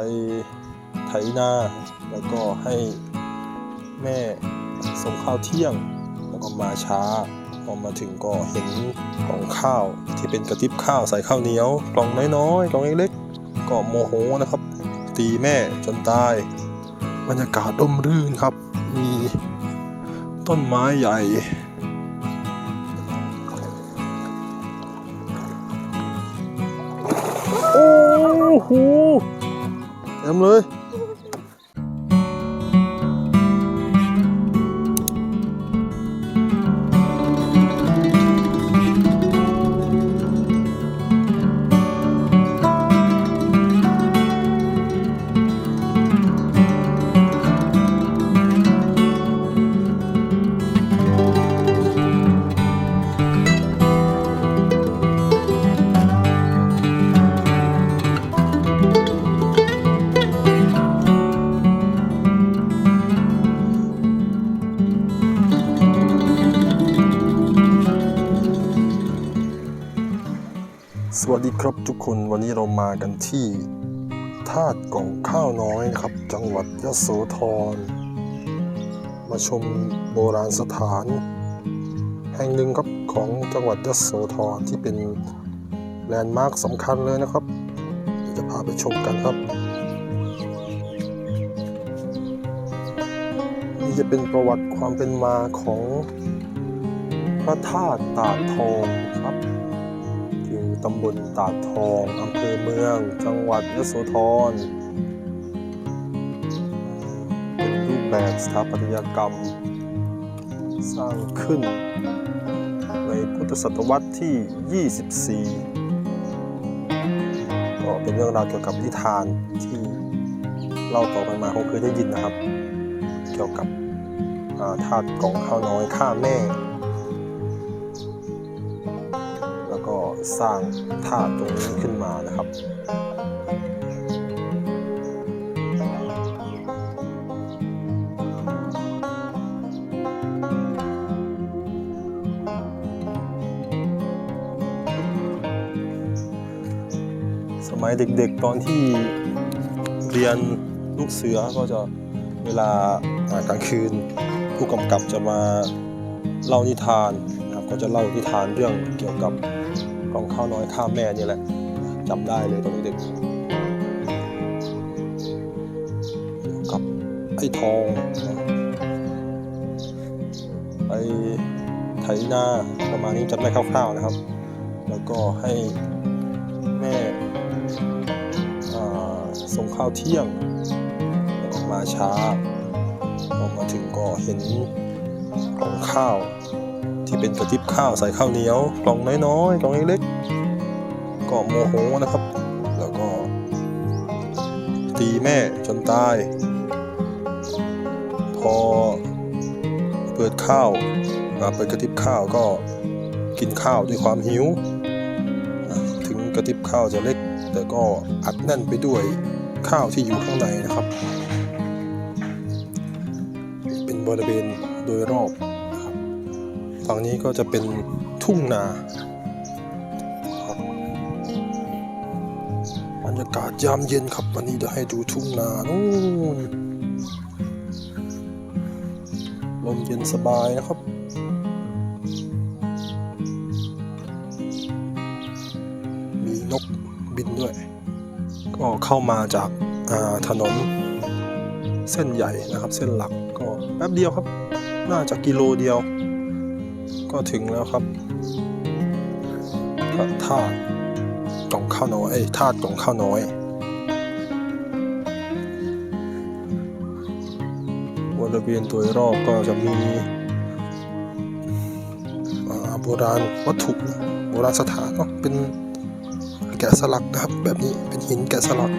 ไปไถนา แล้วก็ให้แม่ส่งข้าวเที่ยง แล้วก็มาช้า พอมาถึงก็เห็นกล่องข้าวที่เป็นกระติบข้าวใส่ข้าวเหนียว กล่องน้อยๆ กล่องเล็กๆ ก็โมโหนะครับ ตีแม่จนตาย บรรยากาศร่มรื่นครับ มีต้นไม้ใหญ่โอ้โห เดีครับทุกคนวันนี้เรามากันที่ธาตุกล่องข้าวน้อยนะครับ จังหวัดยโสธร มาชมโบราณสถาน แห่งหนึ่งครับของจังหวัดยโสธรที่เป็นแลนด์มาร์คสำคัญเลยนะครับเดี๋ยวจะพาไปชมกันครับ นี่จะเป็นประวัติความเป็นมาของพระธาตุตาดทอง อยู่ตำบลตาดทองอำเภอเมือง จังหวัดยโสธรเป็นรูปแบบสถาปัตยกรรม สร้างขึ้น ในพุทธศตวรรษที่ 24 ก็เป็นเรื่องราวเกี่ยวกับนิทานที่เล่าต่อกันมาคงเคยได้ยินนะครับ เกี่ยวกับอาทาสกองข้าวน้อยฆ่าแม่ สร้างท่าตรงนี้ขึ้นมานะครับ สมัยเด็กๆตอนที่เรียนลูกเสือก็จะเวลาอ่ากลางคืน ผู้กำกับจะมาเล่านิทานนะครับก็จะเล่านิทานเรื่องเกี่ยวกับ กล่องข้าวน้อยข้าแม่นี่แหละจำได้เลยตอนเด็กกับไอ้ทองไปไถนาประมาณนี้จำได้คร่าวๆนะครับ แล้วก็ให้แม่ส่งข้าวเที่ยงแล้วก็มาช้าพอมาถึงก็เห็นกล่องข้าว ที่เป็นกระติบข้าวใส่ข้าวเหนียวกล่องน้อยๆกล่องเล็กๆก็โมโหนะครับ แล้วก็ ตีแม่จนตาย พอเปิดข้าวอ่าเปิดกระติบข้าวก็กินข้าวด้วยความหิว ถึงกระติบข้าวจะเล็ก แต่ก็อัดแน่นไปด้วยข้าวที่อยู่ข้างในนะครับ เป็นบริเวณโดยรอบ ฝั่งนี้ก็จะเป็นทุ่งนาครับบรรยากาศยามเย็นครับวันนี้เดี๋ยวให้ดูทุ่งนานู่นลมเย็นสบายนะครับมีนกบินด้วย ก็เข้ามาจากาถนนเส้นใหญ่นะครับ เส้นหลักก็แป๊บเดียวครับ น่าจะกิโลเดียว ก็ถึงแล้วครับพระธาตุกล่องข้าวน้อยเอ้ธาตุกล่องข้าวน้อย บริเวณโดยรอบก็จะมีโบราณวัตถุโบราณสถานเนาะเป็นแกะสลักนะครับ แบบนี้เป็นหินแกะสลัก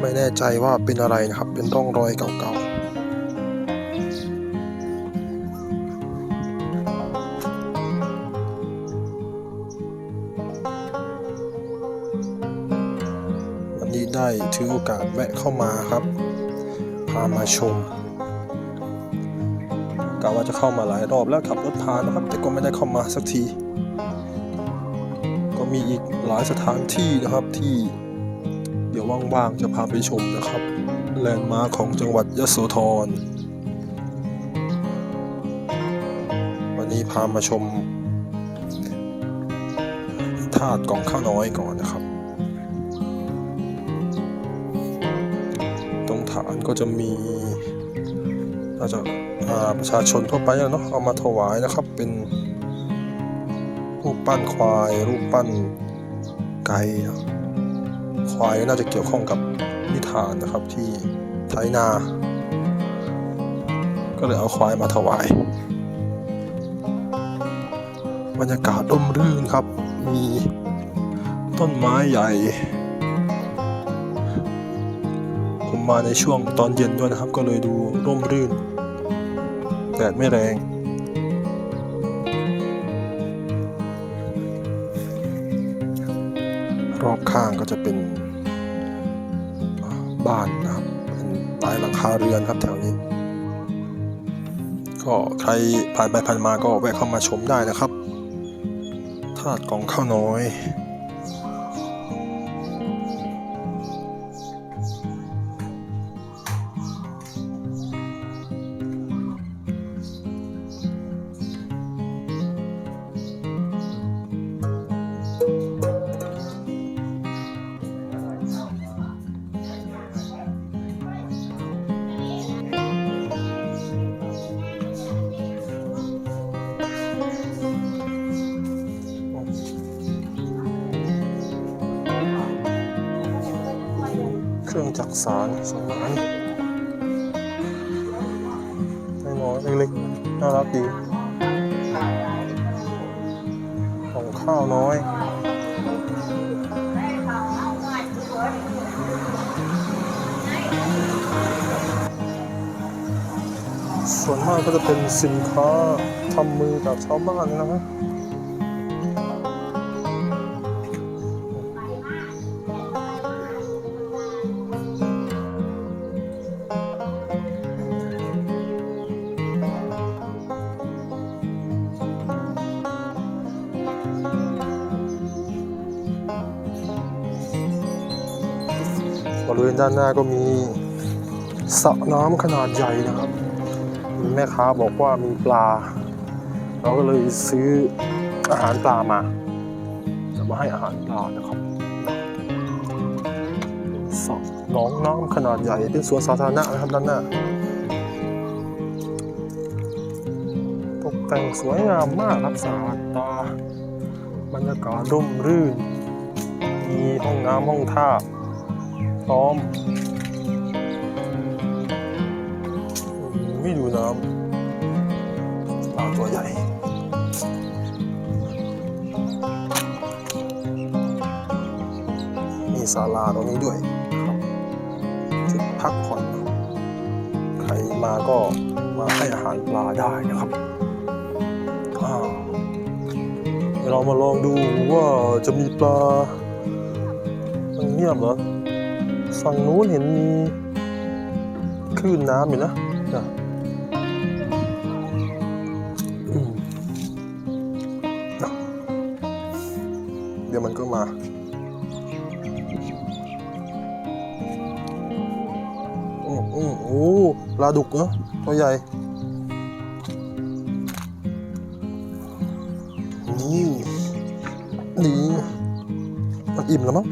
ไม่แน่ใจว่าเป็นอะไรนะครับ เป็นร่องรอยเก่าๆ ได้ถือโอกาสแวะเข้ามาครับ พามาชมกะว่าจะเข้ามาหลายรอบแล้วขับรถผ่านนะครับ แต่ก็ไม่ได้เข้ามาสักที ก็มีอีกหลายสถานที่นะครับที่เดี๋ยวว่างๆจะพาไปชมนะครับแลนด์มาร์คของจังหวัดยโสธร วันนี้พามาชมธาตุกองข้าวน้อยก่อนนะครับ ก็จะมีน่าจจะประชาชนทั่วไปอะเนาะเอามาถวายนะครับ เป็นรูปปั้นควาย รูปปั้นไก่ควายน่าจะเกี่ยวข้องกับนิทานนะครับที่ไถนา ก็เลยเอาควายมาถวาย บรรยากาศร่มรื่นครับ มีต้นไม้ใหญ่ มาในช่วงตอนเย็นด้วยนะครับ ก็เลยดูร่มรื่นแดดไม่แรงรอบข้างก็จะเป็นบ้านนะครับ เป็นใต้หลังคาเรือนครับแถวนี้ ก็ใครผ่านไปผ่านมาก็แวะเข้ามาชมได้นะครับธาตุกองข้าวน้อย รื่องจักสารสมานน้อยเล็กๆ น่ารักดีของข้าวน้อยส่วนมากก็จะเป็นสินค้าทำมือจากชาวบ้านนะฮะบานหน้าก็มีสระน้ำขนาดใหญ่นะครับ แม่ค้าบอกว่ามีปลา เราก็เลยซื้ออาหารปลามาจะมาให้อาหารปลานะครับสระหนองน้ำขนาดใหญ่เป็นสวนสาธารณะนะครับด้านหน้าตกแต่งสวยงามมากครับสะอาดตาบรรยากาศร่มรื่น มีห้องน้ำห้องท่า พร้อมไม่ดูน้ำปลาตัวใหญ่มีศาลาตรงนี้ด้วยครับจุดพักผ่อนใครมาก็มาให้อาหารปลาได้นะครับอ้าเดี๋ยวเรามาลองดูว่าจะมีปลามันเงียบเหรอ ฝั่งนู้นเห็นมีคลื่นน้ำอยู่นะนะเดี๋ยวมันก็มาอือืมโอ้ปลาดุกเนอะตัวใหญ่ นี่ นี่ มันอิ่มแล้วมั้ง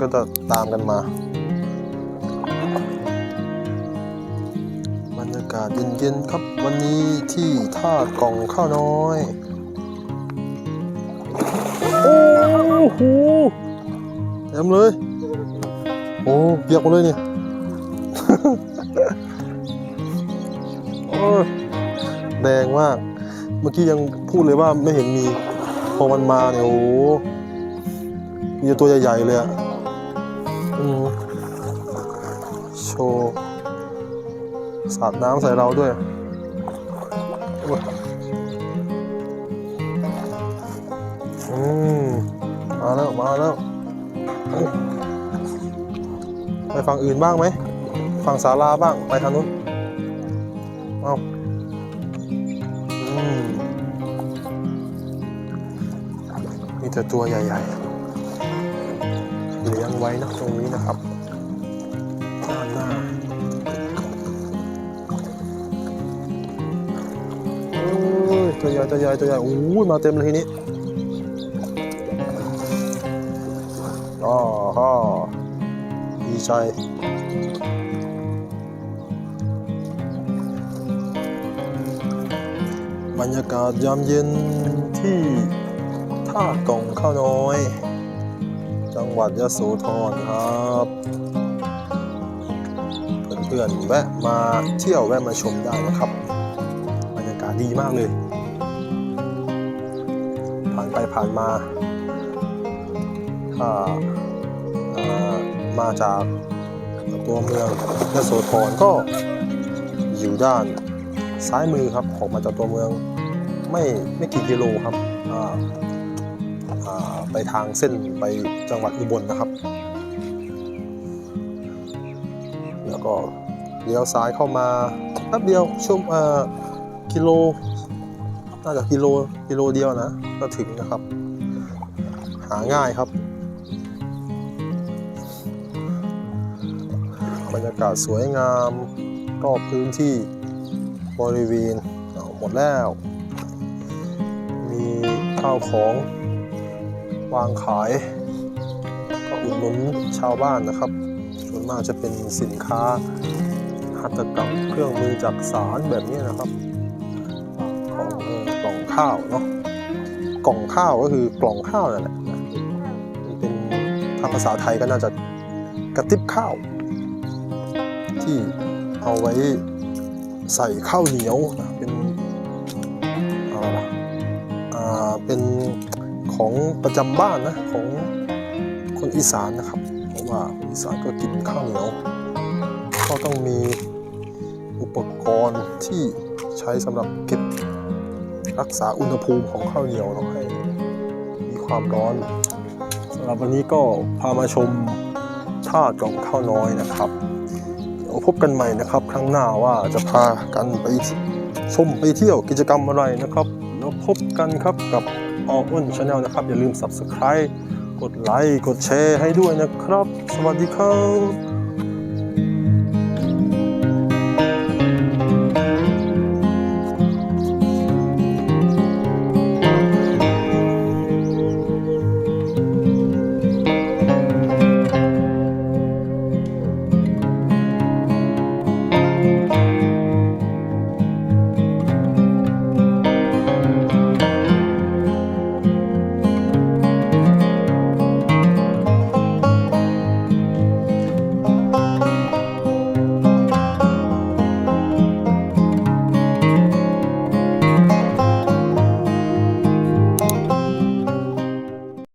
ก็จะตามกันมา บรรยากาศเย็นๆครับวันนี้ที่ท่ากล่องข้าวน้อย โอ้โหเต็มเลย โอ้เปียกหมดเลยเนี่ยโอ้แดงมาก เมื่อกี้ยังพูดเลยว่าไม่เห็นมี พอมันมาเนี่ยโอ้มีตัวใหญ่ ๆ เลยอะ มโชว์สาดน้ำใส่เราด้วยอืมมาแล้ว มาแล้วไปฝั่งอื่นบ้างไหมฝั่งศาลาบ้าง ไปทางนู้น เอาอืมมีแต่ตัวใหญ่ ๆ เลี้ยงไว้นะตรงนี้นะครับด้านหน้าโอ้ยตัวใหญ่ตัวใหญ่ตัวใหญ่โอ้ยมาเต็มเลยทีนี้อ๋อฮะดีใจบรรยากาศยามเย็นที่ท่ากล่องข้าวน้อย งหวัดยะโสธรครับเพื่อนๆแวะมาเที่ยวแวะมาชมได้นะครับบรรยากาศดีมากเลย ผ่านไปผ่านมาถ้าเอ่อมาจากตัวเมืองยะโสธรก็อยู่ด้านซ้ายมือครับออกมาจากตัวเมืองไม่ไม่กี่กิโลครับอ่า ไปทางเส้นไปจังหวัดอุบลนะครับ แล้วก็เลี้ยวซ้ายเข้ามาแป๊บเดียวช่วงเอ่อกิโลน่าจะกิโลกิโลเดียวนะ ก็ถึงนะครับ หาง่ายครับบรรยากาศสวยงามรอบพื้นที่บริเวณหมดแล้ว มีข้าวของ วางขาย ก็อุดหนุนชาวบ้านนะครับ ส่วนมากจะเป็นสินค้าหัตถกรรมเครื่องมือจักสารแบบนี้นะครับของกล่องข้าวเนาะกล่องข้าวก็คือกล่องข้าวนั่นแหละเป็นทางภาษาไทยก็น่าจะกระติบข้าว ที่เอาไว้ใส่ข้าวเหนียวนะเป็นอ่าเป็น ของประจำบ้านนะของคนอีสานนะครับเพราะว่าคนอีสานก็กินข้าวเหนียวก็ต้องมีอุปกรณ์ที่ใช้สำหรับเก็บรักษาอุณหภูมิของข้าวเหนียวเนาะให้มีความร้อนสำหรับวันนี้ก็พามาชมท่ากล่องข้าวน้อยนะครับเดี๋ยวพบกันใหม่นะครับครั้งหน้าว่าจะพากันไปชมไปเที่ยวกิจกรรมอะไรนะครับ แล้วพบกันครับกับ ออกอ้นชาแนลนะครับ อย่าลืม Subscribe กดไลค์กดแชร์ให้ด้วยนะครับ สวัสดีครับ